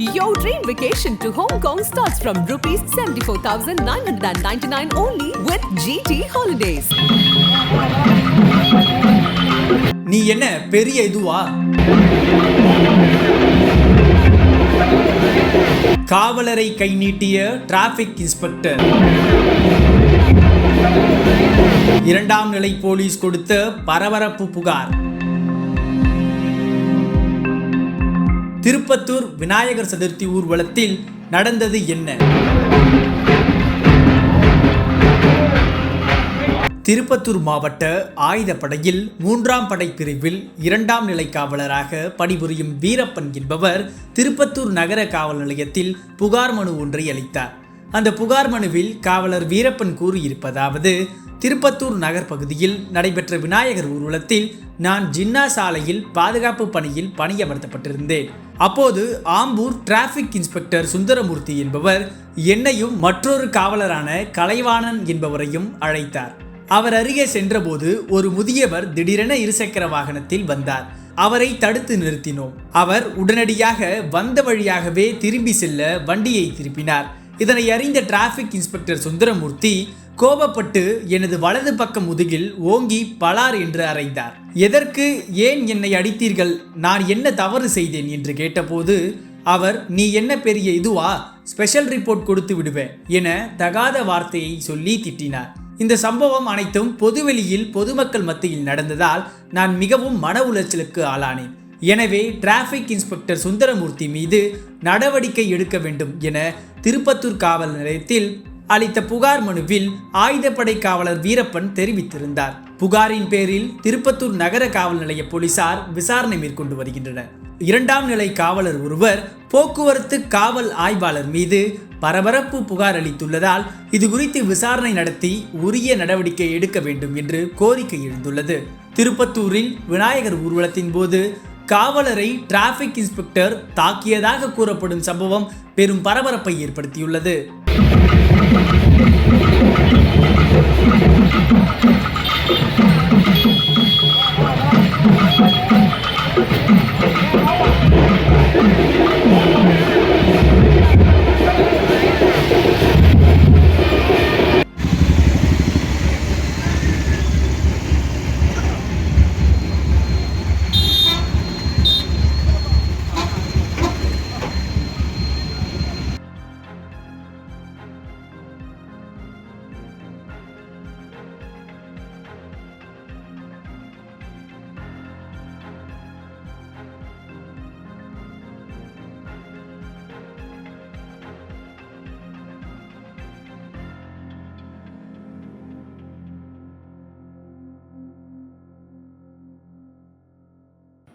Your dream vacation to Hong Kong starts from rupees 74,999 only with GT Holidays. நீ என்ன பெரிய இதுவா காவலரை கை நீட்டிய டிராபிக் இன்ஸ்பெக்டர் இரண்டாம் நிலை போலீஸ் கொடுத்த பரபரப்பு புகார் திருப்பத்தூர் விநாயகர் சதுர்த்தி ஊர்வலத்தில் நடந்தது என்ன? திருப்பத்தூர் மாவட்ட ஆயுதப்படையில் மூன்றாம் படை பிரிவில் இரண்டாம் நிலை காவலராக பணிபுரியும் வீரப்பன் என்பவர் திருப்பத்தூர் நகர காவல் நிலையத்தில் புகார் மனு ஒன்றை அளித்தார். அந்த புகார் மனுவில் காவலர் வீரப்பன் கூறியிருப்பதாவது திருப்பத்தூர் நகர் பகுதியில் நடைபெற்ற விநாயகர் ஊர்வலத்தில் நான் ஜின்னா சாலையில் பாதுகாப்பு பணியில் பணியமர்த்தப்பட்டிருந்தேன். அப்போது ஆம்பூர் டிராஃபிக் இன்ஸ்பெக்டர் சுந்தரமூர்த்தி என்பவர் என்னையும் மற்றொரு காவலரான கலைவாணன் என்பவரையும் அழைத்தார். அவர் அருகே சென்றபோது ஒரு முதியவர் திடீரென இருசக்கர வாகனத்தில் வந்தார். அவரை தடுத்து நிறுத்தினோம். அவர் உடனடியாக வந்த வழியாகவே திரும்பி செல்ல வண்டியை திருப்பினார். இதனை அறிந்த டிராஃபிக் இன்ஸ்பெக்டர் சுந்தரமூர்த்தி கோபப்பட்டு எனது வலது பக்கம் முதுகில் ஓங்கி பலார் என்று அறைந்தார். எதற்கு ஏன் என்னை அடித்தீர்கள்? நான் என்ன தவறு செய்தேன்? என்று கேட்டபோது அவர் நீ என்ன பெரிய இதுவா? ஸ்பெஷல் ரிப்போர்ட் கொடுத்து விடுவேன் என தகாத வார்த்தையை சொல்லி திட்டினார். இந்த சம்பவம் அனைத்தும் பொதுவெளியில் பொதுமக்கள் மத்தியில் நடந்ததால் நான் மிகவும் மன உளைச்சலுக்கு ஆளானேன். எனவே டிராஃபிக் இன்ஸ்பெக்டர் சுந்தரமூர்த்தி மீது நடவடிக்கை எடுக்க வேண்டும் என திருப்பத்தூர் காவல் நிலையத்தில் அளித்த புகார் மனுவில் ஆயுதப்படை காவலர் வீரப்பன் தெரிவித்திருந்தார். புகாரின் பேரில் திருப்பத்தூர் நகர காவல் நிலைய போலீசார் விசாரணை மேற்கொண்டு வருகின்றனர். இரண்டாம் நிலை காவலர் ஒருவர் போக்குவரத்து காவல் ஆய்வாளர் மீது பரபரப்பு புகார் அளித்துள்ளதால் இது குறித்து விசாரணை நடத்தி உரிய நடவடிக்கை எடுக்க வேண்டும் என்று கோரிக்கை எழுந்துள்ளது. திருப்பத்தூரில் விநாயகர் ஊர்வலத்தின் போது காவலரை டிராஃபிக் இன்ஸ்பெக்டர் தாக்கியதாக கூறப்படும் சம்பவம் பெரும் பரபரப்பை ஏற்படுத்தியுள்ளது. Thank you.